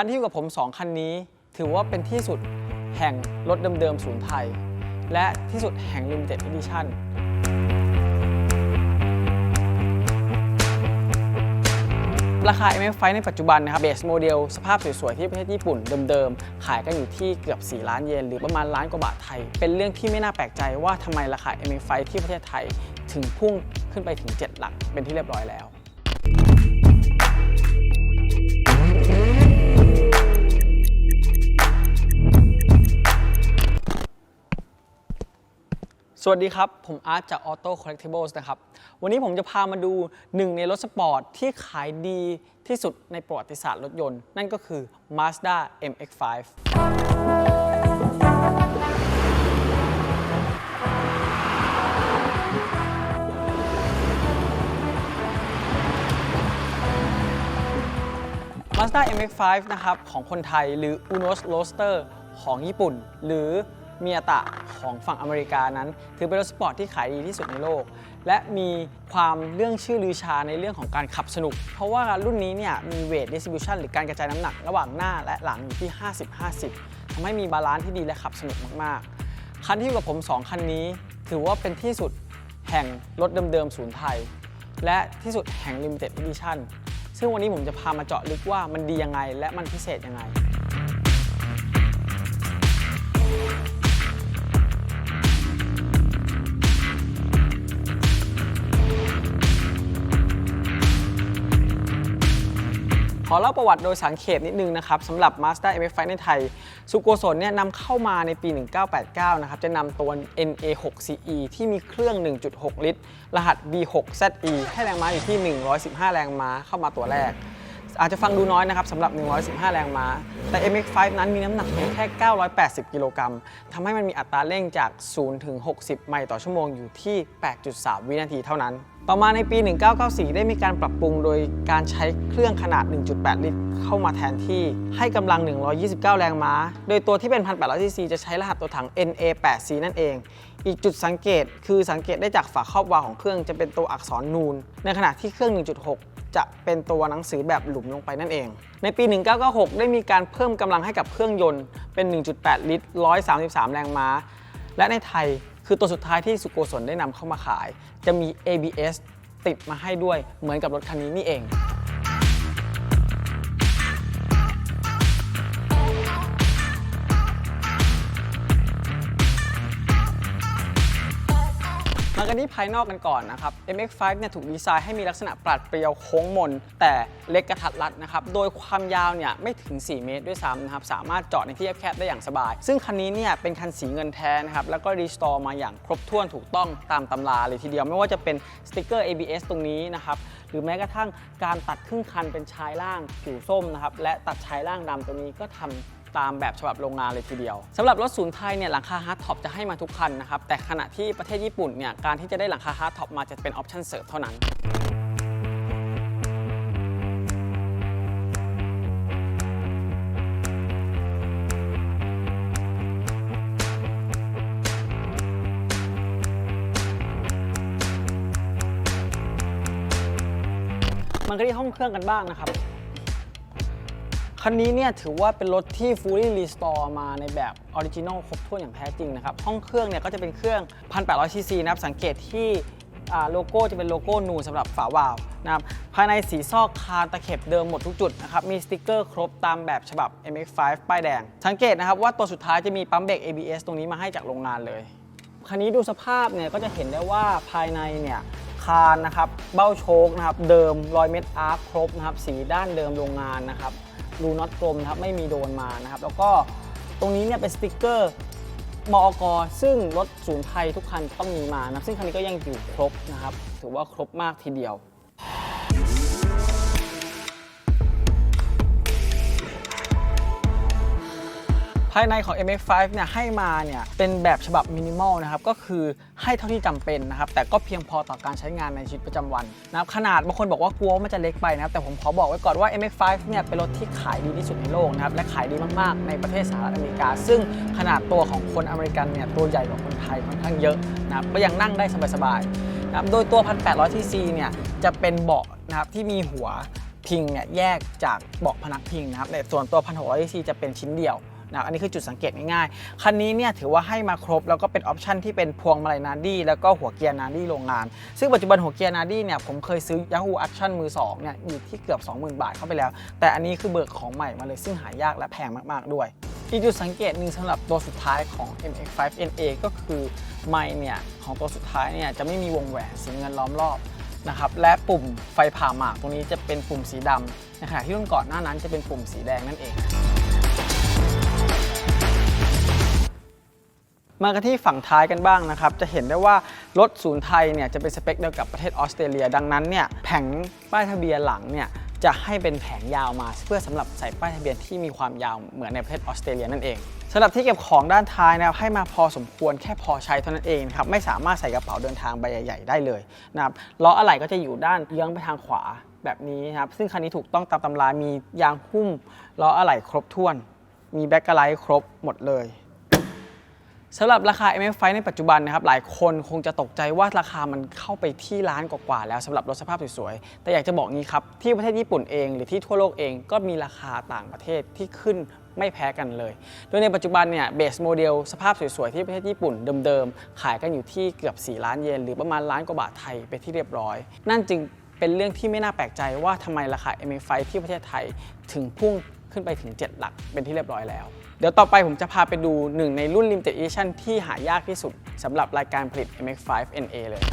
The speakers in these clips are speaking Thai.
คันที่อยู่กับผม 2 คันนี้ ถือว่าเป็นที่สุดแห่งรถเดิมๆศูนย์ไทย และที่สุดแห่ง Limited Edition ราคา MF5 ในปัจจุบันนะครับเบสโมเดลสภาพสวยๆ ที่ประเทศญี่ปุ่นเดิมๆ ขายกันอยู่ที่เกือบ 4 ล้านเยน หรือประมาณล้านกว่าบาทไทย เป็นเรื่องที่ไม่น่าแปลกใจว่าทำไมราคา MF5 ที่ประเทศไทย ถึงพุ่งขึ้นไปถึง 7 หลักเป็นที่เรียบร้อยแล้ว วัสดีครับ ผมอาร์ตจาก Auto Collectibles นะครับ วันนี้ผมจะพามาดูหนึ่งในรถสปอร์ตที่ขายดีที่สุดในประวัติศาสตร์รถยนต์ นั่นก็คือ Mazda MX-5 Mazda MX-5 นะครับของคนไทยหรือ Unos Roadster ของญี่ปุ่น หรือ เมียตะของฝั่งอเมริกานั้น ถือเป็นรถสปอร์ตที่ขายดีที่สุดในโลก และมีความเรื่องชื่อลือชาในเรื่องของการขับสนุก เพราะว่ารุ่นนี้เนี่ยมีเวท distribution หรือการกระจายน้ำหนักระหว่างหน้าและหลังอยู่ที่ 50-50ทำให้มีบาลานซ์ที่ดีและขับสนุกมากๆ คันที่อยู่กับผม 2 คันนี้ ถือว่าเป็นที่สุดแห่งรถเดิมๆศูนย์ไทย และที่สุดแห่ง Limited Edition ซึ่งวันนี้ผมจะพามาเจาะลึกว่ามันดียังไงและมันพิเศษยังไง ขอเล่าประวัติโดยสังเขปนิดนึงนะครับสำหรับ Mazda MX-5 ในไทย สุโกศลเนี่ยนำเข้ามาในปี 1989 นะครับ จะนำตัว NA6CE ที่มีเครื่อง 1.6 ลิตร รหัส V6ZE ให้แรงม้าอยู่ที่ 115 แรงม้าเข้ามาตัวแรก อาจจะฟังดูน้อยนะครับสำหรับ 115 แรงม้า แต่ MX-5 นั้นมีน้ำหนักเพียงแค่ 980 กิโลกรัมทำให้มันมีอัตราเร่งจาก 0 ถึง 60 ไมล์ต่อชั่วโมงอยู่ที่ 8.3 วินาทีเท่านั้น ต่อมาในปี 1994 ได้มีการปรับปรุงโดยการใช้เครื่องขนาด 1.8 ลิตร เข้ามาแทนที่ให้กำลัง 129 แรงม้า โดยตัวที่เป็น 1,800ซีซีจะใช้รหัสตัวถัง NA8C นั่นเอง อีกจุดสังเกตคือสังเกตได้จากฝาครอบวาล์วของเครื่องจะเป็นตัวอักษรนูน ในขณะที่เครื่อง 1.6 จะเป็นตัวหนังสือแบบหลุมลงไปนั่นเอง ในปี 1996 ได้มีการเพิ่มกำลังให้กับเครื่องยนต์เป็น 1.8 ลิตร 133 แรงม้า และในไทยคือตัวสุดท้ายที่สุโกศลได้นำเข้ามาขาย จะมี ABS ติดมาให้ด้วยเหมือนกับรถคันนี้นี่เอง กันที่ภายนอกกันก่อนนะครับ MX5 เนี่ยถูกดีไซน์ให้มีลักษณะปราดเปรียวโค้งมน แต่เล็กกระทัดรัดนะครับ โดยความยาวเนี่ยไม่ถึง 4 เมตรด้วยซ้ำนะครับ สามารถจอดในที่แคบๆได้อย่างสบาย ซึ่งคันนี้เนี่ยเป็นคันสีเงินแท้นะครับ แล้วก็รีสตอร์มาอย่างครบถ้วนถูกต้องตามตำราเลยทีเดียว ไม่ว่าจะเป็นสติกเกอร์ ABS ตรงนี้นะครับ หรือแม้กระทั่งการตัดครึ่งคันเป็นชายล่างผิวส้มนะครับ และตัดชายล่างดำตรงนี้ก็ทำ ตามแบบฉบับโรงงานเลยทีเดียวสำหรับรถศูนย์ไทยเนี่ยหลังคาฮาร์ดท็อปจะให้มาทุกคันนะครับ แต่ขณะที่ประเทศญี่ปุ่นเนี่ยการที่จะได้หลังคาฮาร์ดท็อปมาจะเป็นออปชั่นเสริมเท่านั้นมันก็ที่ห้องเครื่องกันบ้างนะครับ คันนี้เนี่ยถือว่าเป็นรถที่ fully restore มาในแบบออริจินอลครบถ้วนอย่างแท้จริงนะครับ ห้องเครื่องเนี่ยก็จะเป็นเครื่อง 1,800ซีซีนะครับ สังเกตที่โลโก้จะเป็นโลโก้นูนสำหรับฝาวาล์วนะครับ ภายในสีซอกคานตะเข็บเดิมหมดทุกจุดนะครับ มีสติกเกอร์ครบตามแบบฉบับ MX5 ป้ายแดง สังเกตนะครับว่าตัวสุดท้ายจะมีปั๊มเบรก ABS ตรงนี้มาให้จากโรงงานเลย คันนี้ดูสภาพเนี่ยก็จะเห็นได้ว่าภายในเนี่ยคานนะครับ เบ้าโชคนะครับ เดิมรอยเม็ดอาร์คครบนะครับ สีด้านเดิมโรงงานนะครับ รูน็อตกลมนะครับไม่มีโดนมานะครับ แล้วก็ตรงนี้เนี่ยเป็นสติกเกอร์มอกซึ่งรถศูนย์ไทยทุกคันต้องมีมานะซึ่งคันนี้ก็ยังอยู่ครบนะครับ ถือว่าครบมากทีเดียวายในของ MX5 เนี่ยให้มาเนี่ยเป็นแบบฉบับมินิมอลนะครับก็คือให้เท่าที่จำเป็นนะครับแต่ก็เพียงพอต่อการใช้งานในชีวิตประจำวันนะครับขนาดบางคนบอกว่ากลัวว่ามันจะเล็กไปนะครับแต่ผมขอบอกไว้ก่อนว่า MX5 เนี่ยเป็นรถที่ขายดีที่สุดในโลกนะครับและขายดีมากๆ ในประเทศสหรัฐอเมริกา ซึ่งขนาดตัวของคนอเมริกันเนี่ยตัวใหญ่กว่าคนไทยค่อนข้างเยอะนะครับก็ยังนั่งได้สบายๆนะครับโดยตัว 1,800 cc เนี่ยจะเป็นเบาะนะครับที่มีหัวพิงเนี่ยแยกจากเบาะพนักพิงนะครับแต่ส่วนตัว1600 cc จะเป็นชิ้นเดียว นะอันนี้คือจุดสังเกตง่ายๆ คันนี้เนี่ยถือว่าให้มาครบแล้วก็เป็นออปชันที่เป็นพวงมาลัยนาดี้แล้วก็หัวเกียร์นาดี้โรงงาน ซึ่งปัจจุบันหัวเกียร์นาดี้เนี่ยผมเคยซื้อ Yahoo Action มือ2เนี่ยอยู่ที่เกือบ 20,000 บาทเข้าไปแล้ว แต่อันนี้คือเบิกของใหม่มาเลยซึ่งหายากและแพงมากๆด้วยอีกจุดสังเกตหนึ่งสำหรับตัวสุดท้ายของ MX5 NA ก็คือไมค์เนี่ยของตัวสุดท้ายเนี่ยจะไม่มีวงแหวนสีเงินล้อมรอบนะครับและปุ่มไฟผ่าหมากตรงนี้จะเป็นปุ่มสีดำนขณะที่รุ่นก่อนหน้านั้นจะเป็นปุ่มสีแดงนั่นเอง มากันที่ฝั่งท้ายกันบ้างนะครับ จะเห็นได้ว่ารถศูนย์ไทยเนี่ยจะเป็นสเปคเดียวกับประเทศออสเตรเลีย ดังนั้นเนี่ยแผงป้ายทะเบียนหลังเนี่ยจะให้เป็นแผงยาวมา เพื่อสำหรับใส่ป้ายทะเบียนที่มีความยาวเหมือนในประเทศออสเตรเลียนั่นเองสำหรับที่เก็บของด้านท้ายนะครับให้มาพอสมควรแค่พอใช้เท่านั้นเองครับไม่สามารถใส่กระเป๋าเดินทางใบใหญ่ๆได้เลยนะครับล้ออะไหล่ก็จะอยู่ด้านเยื้องไปทางขวาแบบนี้นะครับซึ่งคันนี้ถูกต้องตามตำรามียางหุ้มล้ออะไหล่ครบถ้วน มีแบ็คกไลท์ครบหมดเลยสำหรับราคา MF5 ในปัจจุบันนะครับ หลายคนคงจะตกใจว่าราคามันเข้าไปที่ล้านกว่าๆแล้วสำหรับรถสภาพสวยๆ แต่อยากจะบอกงี้ครับ ที่ประเทศญี่ปุ่นเองหรือที่ทั่วโลกเองก็มีราคาต่างประเทศที่ขึ้นไม่แพ้กันเลย โดยในปัจจุบันเนี่ยเบสโมเดลสภาพสวยๆ ที่ประเทศญี่ปุ่นเดิมๆ ขายกันอยู่ที่เกือบ 4 ล้านเยน หรือประมาณล้านกว่าบาทไทยไปที่เรียบร้อย นั่นจึงเป็นเรื่องที่ไม่น่าแปลกใจว่าทำไมราคา MF5 ที่ประเทศไทยถึงพุ่ง ขึ้นไปถึง 7 หลักเป็นที่เรียบร้อยแล้ว เดี๋ยวต่อไปผมจะพาไปดูหนึ่งในรุ่น Limited Edition ที่หายากที่สุดสำหรับรายการผลิต MX5 NA เลย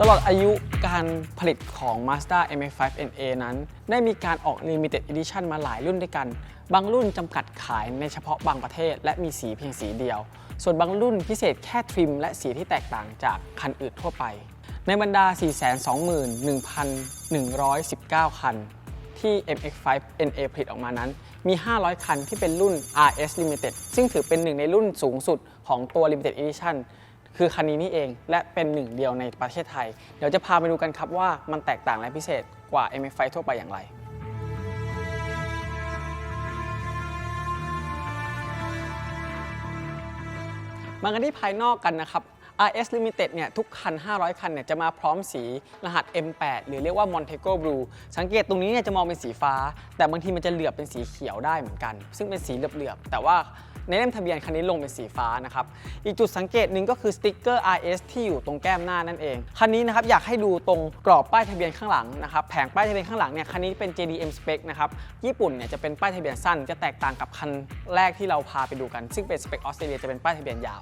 ตลอดอายุการผลิตของ Mazda MX-5 NA นั้น ได้มีการออก Limited Edition มาหลายรุ่นด้วยกัน บางรุ่นจำกัดขายในเฉพาะบางประเทศ และมีสีเพียงสีเดียว ส่วนบางรุ่นพิเศษแค่ทริม และสีที่แตกต่างจากคันอื่นทั่วไป ในบรรดา 421,119 คัน ที่ MX-5 NA ผลิตออกมานั้น มี 500 คันที่เป็นรุ่น RS Limited ซึ่งถือเป็นหนึ่งในรุ่นสูงสุดของตัว Limited Edition คือคันนี้นี่เองและเป็นหนึ่งเดียวในประเทศไทย เดี๋ยวจะพาไปดูกันครับว่ามันแตกต่างและพิเศษกว่า MX-5 ทั่วไปอย่างไร มากันที่ภายนอกกันนะครับ RS Limited เนี่ยทุกคัน 500 คันเนี่ยจะมาพร้อมสีรหัส M8 หรือเรียกว่า Montego Blue สังเกตตรงนี้เนี่ยจะมองเป็นสีฟ้า แต่บางทีมันจะเหลือบเป็นสีเขียวได้เหมือนกัน ซึ่งเป็นสีเหลือบๆแต่ว่า ในเล่มทะเบียนคันนี้ลงเป็นสีฟ้านะครับ อีกจุดสังเกตหนึ่งก็คือสติ๊กเกอร์ RS ที่อยู่ตรงแก้มหน้านั่นเอง คันนี้นะครับอยากให้ดูตรงกรอบป้ายทะเบียนข้างหลังนะครับ แผงป้ายทะเบียนข้างหลังเนี่ยคันนี้เป็น JDM spec นะครับ ญี่ปุ่นเนี่ยจะเป็นป้ายทะเบียนสั้น จะแตกต่างกับคันแรกที่เราพาไปดูกัน ซึ่งเป็นสเปคออสเตรเลียจะเป็นป้ายทะเบียนยาว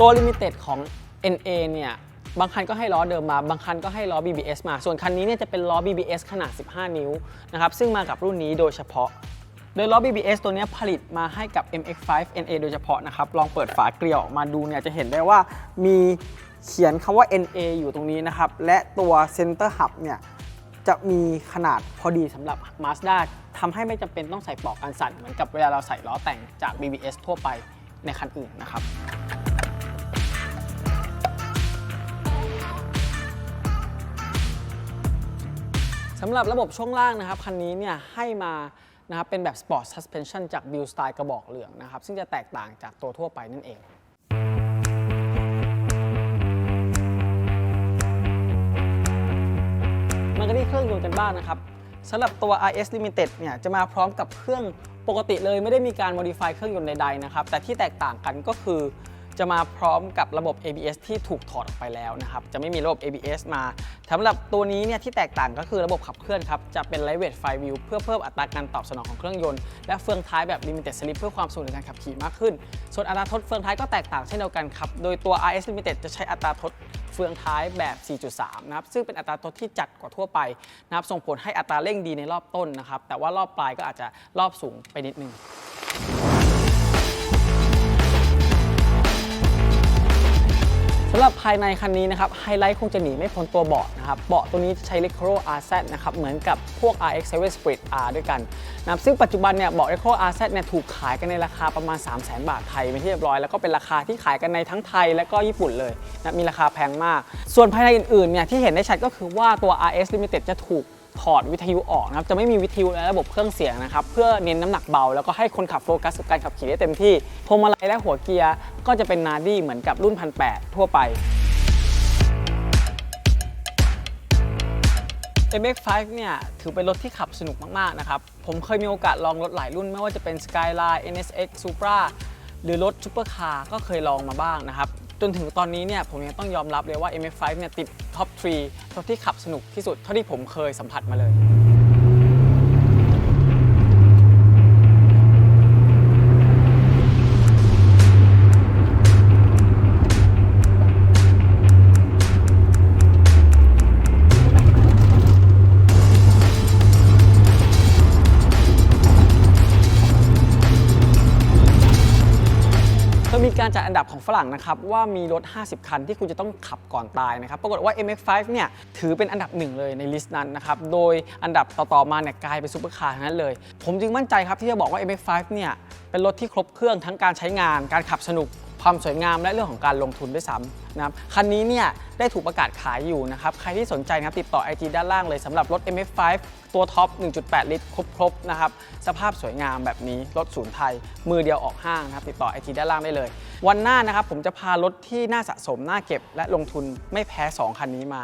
ตัว Limited ของ NA เนี่ย บางคันก็ให้ล้อเดิมมา บางคันก็ให้ล้อ BBS มา ส่วนคันนี้เนี่ยจะเป็นล้อ BBS ขนาด 15 นิ้วนะครับ ซึ่งมากับรุ่นนี้โดยเฉพาะ โดยล้อ BBS ตัวนี้ผลิตมาให้กับ MX5 NA โดยเฉพาะนะครับ ลองเปิดฝาเกลียวออกมาดูเนี่ยจะเห็นได้ว่ามีเขียนคำว่า NA อยู่ตรงนี้นะครับ และตัว Center Hub เนี่ยจะมีขนาดพอดีสำหรับ Mazda ทำให้ไม่จำเป็นต้องใส่ปลอกกันสั่นเหมือนกับเวลาเราใส่ล้อแต่งจาก BBS ทั่วไปในคันอื่นนะครับำหรับระบบช่วงล่างนะครับคันนี้เนี่ยให้มานะครับเป็นแบบ Sport Suspension จาก b i l l Style กระบอกเหลืองนะครับ ซึ่งจะแตกต่างจากตัวทั่วไปนั่นเองมากันที่เครื่องยนต์กันบ้างนะครับสำหรับตัว RS Limited เนี่ยจะมาพร้อมกับเครื่องปกติเลยไม่ได้มีการ modify เครื่องยนต์ใดๆนะครับ แต่ที่แตกต่างกันก็คือ จะมาพร้อมกับระบบ ABS ที่ถูกถอดออกไปแล้วนะครับ จะไม่มีระบบ ABS มาสำหรับตัวนี้เนี่ยที่แตกต่างก็คือระบบขับเคลื่อนครับ จะเป็น Lightweight Flywheel เพื่อเพิ่มอัตราการตอบสนองของเครื่องยนต์ และเฟืองท้ายแบบ Limited Slip เพื่อความสะดวกในการขับขี่มากขึ้น ส่วนอัตราทดเฟืองท้ายก็แตกต่างเช่นเดียวกันครับ โดยตัว RS Limited จะใช้อัตราทดเฟืองท้ายแบบ 4.3 นะครับ ซึ่งเป็นอัตราทดที่จัดกว่าทั่วไปนะครับ ส่งผลให้อัตราเร่งดีในรอบต้นนะครับ แต่ว่ารอบปลายก็อาจจะรอบสูงไปนิดนึง สำหรับภายในคันนี้นะครับไฮไลท์คงจะหนีไม่พ้นตัวเบาะนะครับเบาะตัวนี้ใช้ r e c o RZ นะครับเหมือนกับพวก RX7 Split R ด้วยกันนะซึ่งปัจจุบันเนี่ยเบาะ r e c o RZ เนี่ยถูกขายกันในราคาประมาณ 3 0 0 0 0 0 บาทไทยเป็นที่เรียบร้อยแล้วก็เป็นราคาที่ขายกันในทั้งไทยและก็ญี่ปุ่นเลยนะมีราคาแพงมาก ส่วนภายในอื่นๆเนี่ยที่เห็นได้ชัดก็คือว่าตัว RS Limited จะถูก ถอดวิทยุออกนะครับจะไม่มีวิทยุและระบบเครื่องเสียงนะครับเพื่อเน้นน้ำหนักเบา แล้วก็ให้คนขับโฟกัสกับการขับขี่ได้เต็มที่พวงมาลัยและหัวเกียร์ก็จะเป็นนาดี้เหมือนกับรุ่น1,800ทั่วไป MX5 เนี่ยถือเป็นรถที่ขับสนุกมากๆนะครับผมเคยมีโอกาสลองรถหลายรุ่นไม่ว่าจะเป็น Skyline NSX Supra หรือรถซุปเปอร์คาร์ก็เคยลองมาบ้างนะครับ จนถึงตอนนี้เนี่ยผมยังต้องยอมรับเลยว่า MX5 เนี่ยติดท็อป 3 รถที่ขับสนุกที่สุดเท่าที่ผมเคยสัมผัสมาเลย ดับของฝรั่งนะครับว่ามีรถ 50 คันที่คุณจะต้องขับก่อนตายนะครับปรากฏว่า MX5 เนี่ยถือเป็นอันดับหนึ่งเลยในลิสต์นั้นนะครับโดยอันดับต่อๆมาเนี่ยกลายเป็นซูเปอร์คาร์ทั้งนั้นเลย ผมจึงมั่นใจครับที่จะบอกว่า MX5 เนี่ยเป็นรถที่ครบเครื่องทั้งการใช้งาน การขับสนุก ความสวยงามและเรื่องของการลงทุนด้วยซ้ำนะครับคันนี้เนี่ยได้ถูกประกาศขายอยู่นะครับ ใครที่สนใจนะครับติดต่อ IG ด้านล่างเลยสำหรับรถ MX5 ตัวท็อป 1.8 ลิตร ครบๆนะครับสภาพสวยงามแบบนี้ รถศูนย์ไทย มือเดียวออกห้างนะครับติดต่อ IG ด้านล่างได้เลย วันหน้านะครับผมจะพารถที่น่าสะสมน่าเก็บ และลงทุนไม่แพ้ 2 คันนี้มา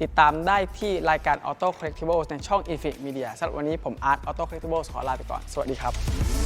ติดตามได้ที่รายการ Auto Collectibles ในช่อง Infinite Media สำหรับวันนี้ผมอาร์ต Auto Collectibles ขอลาไปก่อน สวัสดีครับ